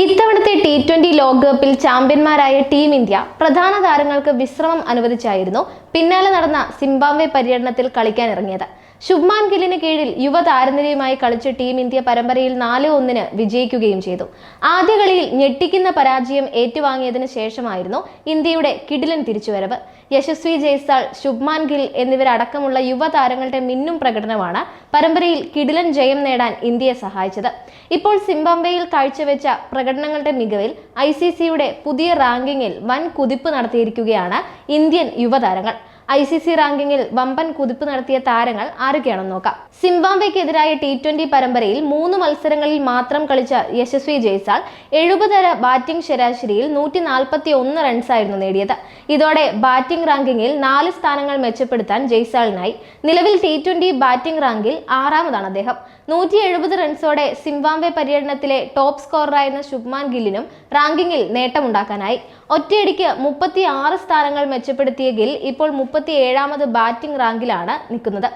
ഇത്തവണത്തെ T twenty ലോകകപ്പിൽ ചാമ്പ്യന്മാരായ ടീം ഇന്ത്യ പ്രധാന താരങ്ങൾക്ക് വിശ്രമം അനുവദിച്ചായിരുന്നു പിന്നാലെ നടന്ന സിംബാബ്വെ പര്യടനത്തിൽ കളിക്കാനിറങ്ങിയത് ശുഭ്മാൻ ഗില്ലിന് കീഴിൽ യുവ താരനിരയുമായി കളിച്ച ടീം ഇന്ത്യ പരമ്പരയിൽ നാല് ഒന്നിന് വിജയിക്കുകയും ചെയ്തു. ആദ്യ കളിയിൽ ഞെട്ടിക്കുന്ന പരാജയം ഏറ്റുവാങ്ങിയതിനു ശേഷമായിരുന്നു ഇന്ത്യയുടെ കിടിലൻ തിരിച്ചുവരവ്. യശസ്വി ജയ്സാൾ ശുഭ്മാൻ ഗിൽ എന്നിവരടക്കമുള്ള യുവതാരങ്ങളുടെ മിന്നും പ്രകടനമാണ് പരമ്പരയിൽ കിടിലൻ ജയം നേടാൻ ഇന്ത്യയെ സഹായിച്ചത്. ഇപ്പോൾ സിംബാബ്വെയിൽ കാഴ്ചവെച്ച പ്രകടനങ്ങളുടെ മികവിൽ ഐ പുതിയ റാങ്കിങ്ങിൽ വൻ കുതിപ്പ് നടത്തിയിരിക്കുകയാണ് ഇന്ത്യൻ യുവതാരങ്ങൾ ഐ സി സി റാങ്കിങ്ങിൽ വമ്പൻ കുതിപ്പ് നടത്തിയ താരങ്ങൾ ആരൊക്കെയാണെന്ന് നോക്കാം. സിംബാബ്വെക്കെതിരായ ടി ട്വന്റി പരമ്പരയിൽ മൂന്ന് മത്സരങ്ങളിൽ മാത്രം കളിച്ച യശസ്വി ജയ്സാൾ എഴുപതര ബാറ്റിംഗ് ശരാശരിയിൽ നൂറ്റി നാൽപ്പത്തി ഒന്ന് റൺസായിരുന്നു നേടിയത്. ഇതോടെ ബാറ്റിംഗ് റാങ്കിങ്ങിൽ നാല് സ്ഥാനങ്ങൾ മെച്ചപ്പെടുത്താൻ ജയ്സാളിനായി. നിലവിൽ ടി ട്വന്റി ബാറ്റിംഗ് റാങ്കിൽ ആറാമതാണ് അദ്ദേഹം. നൂറ്റി എഴുപത് റൺസോടെ സിംബാബ്വെ പര്യടനത്തിലെ ടോപ്പ് സ്കോററായിരുന്ന ശുഭ്മാൻ ഗില്ലിനും റാങ്കിങ്ങിൽ നേട്ടമുണ്ടാക്കാനായി. ഒറ്റയടിക്ക് മുപ്പത്തി ആറ് സ്ഥാനങ്ങൾ മെച്ചപ്പെടുത്തിയ ഗിൽ ഇപ്പോൾ മുപ്പത്തി ഏഴാമത് ബാറ്റിംഗ് റാങ്കിലാണ് നിൽക്കുന്നത്.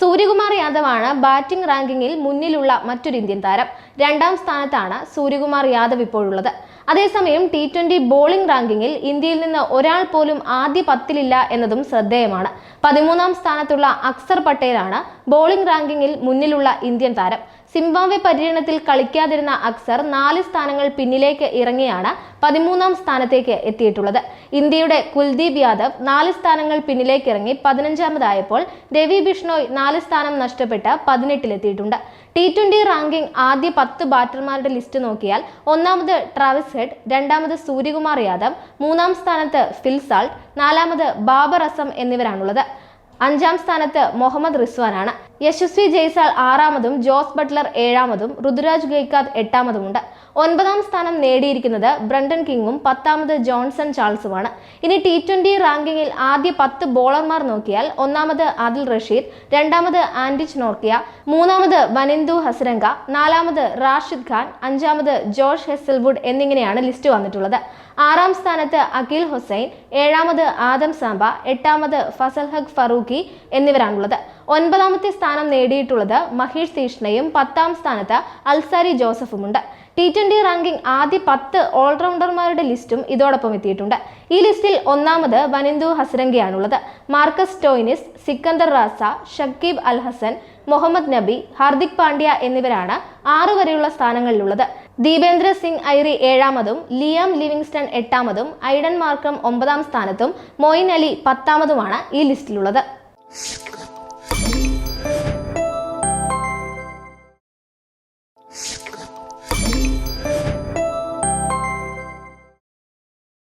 സൂര്യകുമാർ യാദവാണ് ബാറ്റിംഗ് റാങ്കിങ്ങിൽ മുന്നിലുള്ള മറ്റൊരു ഇന്ത്യൻ താരം. രണ്ടാം സ്ഥാനത്താണ് സൂര്യകുമാർ യാദവ് ഇപ്പോഴുള്ളത്. അതേസമയം ടി ട്വന്റി ബോളിംഗ് റാങ്കിങ്ങിൽ ഇന്ത്യയിൽ നിന്ന് ഒരാൾ പോലും ആദ്യ പത്തിലില്ല എന്നതും ശ്രദ്ധേയമാണ്. പതിമൂന്നാം സ്ഥാനത്തുള്ള അക്സർ പട്ടേലാണ് ബോളിംഗ് റാങ്കിങ്ങിൽ മുന്നിലുള്ള ഇന്ത്യൻ താരം. സിംബാബ്വെ പര്യടനത്തിൽ കളിക്കാതിരുന്ന അക്സർ നാല് സ്ഥാനങ്ങൾ പിന്നിലേക്ക് ഇറങ്ങിയാണ് പതിമൂന്നാം സ്ഥാനത്തേക്ക് എത്തിയിട്ടുള്ളത്. ഇന്ത്യയുടെ കുൽദീപ് യാദവ് നാല് സ്ഥാനങ്ങൾ പിന്നിലേക്ക് ഇറങ്ങി പതിനഞ്ചാമതായപ്പോൾ രവി ബിഷ്ണോയ് നാല് സ്ഥാനം നഷ്ടപ്പെട്ട് പതിനെട്ടിലെത്തിയിട്ടുണ്ട്. ടി ട്വന്റി റാങ്കിംഗ് ആദ്യ പത്ത് ബാറ്റർമാരുടെ ലിസ്റ്റ് നോക്കിയാൽ ഒന്നാമത് ട്രാവിസ് ഹെഡ് രണ്ടാമത് സൂര്യകുമാർ യാദവ് മൂന്നാം സ്ഥാനത്ത് ഫിൽസാൾട്ട് നാലാമത് ബാബർ അസം എന്നിവരാണുള്ളത്. അഞ്ചാം സ്ഥാനത്ത് മുഹമ്മദ് റിസ്വാനാണ്. യശസ്വി ജയ്സാൾ ആറാമതും ജോസ് ബട്ട്ലർ ഏഴാമതും ഋതുരാജ് ഗൈക്കാദ് എട്ടാമതുമുണ്ട്. ഒൻപതാം സ്ഥാനം നേടിയിരിക്കുന്നത് ബ്രണ്ടൻ കിങ്ങും പത്താമത് ജോൺസൺ ചാൾസുമാണ്. ഇനി ടി ട്വന്റി റാങ്കിങ്ങിൽ ആദ്യ പത്ത് ബോളർമാർ നോക്കിയാൽ ഒന്നാമത് ആദിൽ റഷീദ് രണ്ടാമത് ആൻഡിച്ച് നോർക്കിയ മൂന്നാമത് വനിന്ദു ഹസരംഗ നാലാമത് റാഷിദ് ഖാൻ അഞ്ചാമത് ജോഷ് ഹെസൽവുഡ് എന്നിങ്ങനെയാണ് ലിസ്റ്റ് വന്നിട്ടുള്ളത്. ആറാം സ്ഥാനത്ത് അഖിൽ ഹുസൈൻ ഏഴാമത് ആദം സാംബ എട്ടാമത് ഫസൽ ഹഖ് ഫറൂഖി എന്നിവരാണുള്ളത്. ഒൻപതാമത്തെ സ്ഥാനം നേടിയിട്ടുള്ളത് മഹേഷ് തീഷ്ണയും പത്താം സ്ഥാനത്ത് അൽസാരി ജോസഫുമുണ്ട്. ടി ട്വന്റി റാങ്കിംഗ് ആദ്യ പത്ത് ഓൾറൗണ്ടർമാരുടെ ലിസ്റ്റും ഇതോടൊപ്പം എത്തിയിട്ടുണ്ട്. ഈ ലിസ്റ്റിൽ ഒന്നാമത് വനിന്ദു ഹസ്രംഗയാണുള്ളത്. മാർക്കസ് ടോയിനിസ് സിക്കന്ദർ റാസ ഷക്കീബ് അൽ ഹസൻ മുഹമ്മദ് നബി ഹാർദിക് പാണ്ഡ്യ എന്നിവരാണ് ആറു വരെയുള്ള സ്ഥാനങ്ങളിലുള്ളത്. ദീപേന്ദ്ര സിംഗ് ഐറി ഏഴാമതും ലിയാം ലിവിങ്സ്റ്റൺ എട്ടാമതും ഐഡൻ മാർക്കം ഒമ്പതാം സ്ഥാനത്തും മൊയിൻ അലി പത്താമതുമാണ് ഈ ലിസ്റ്റിലുള്ളത്.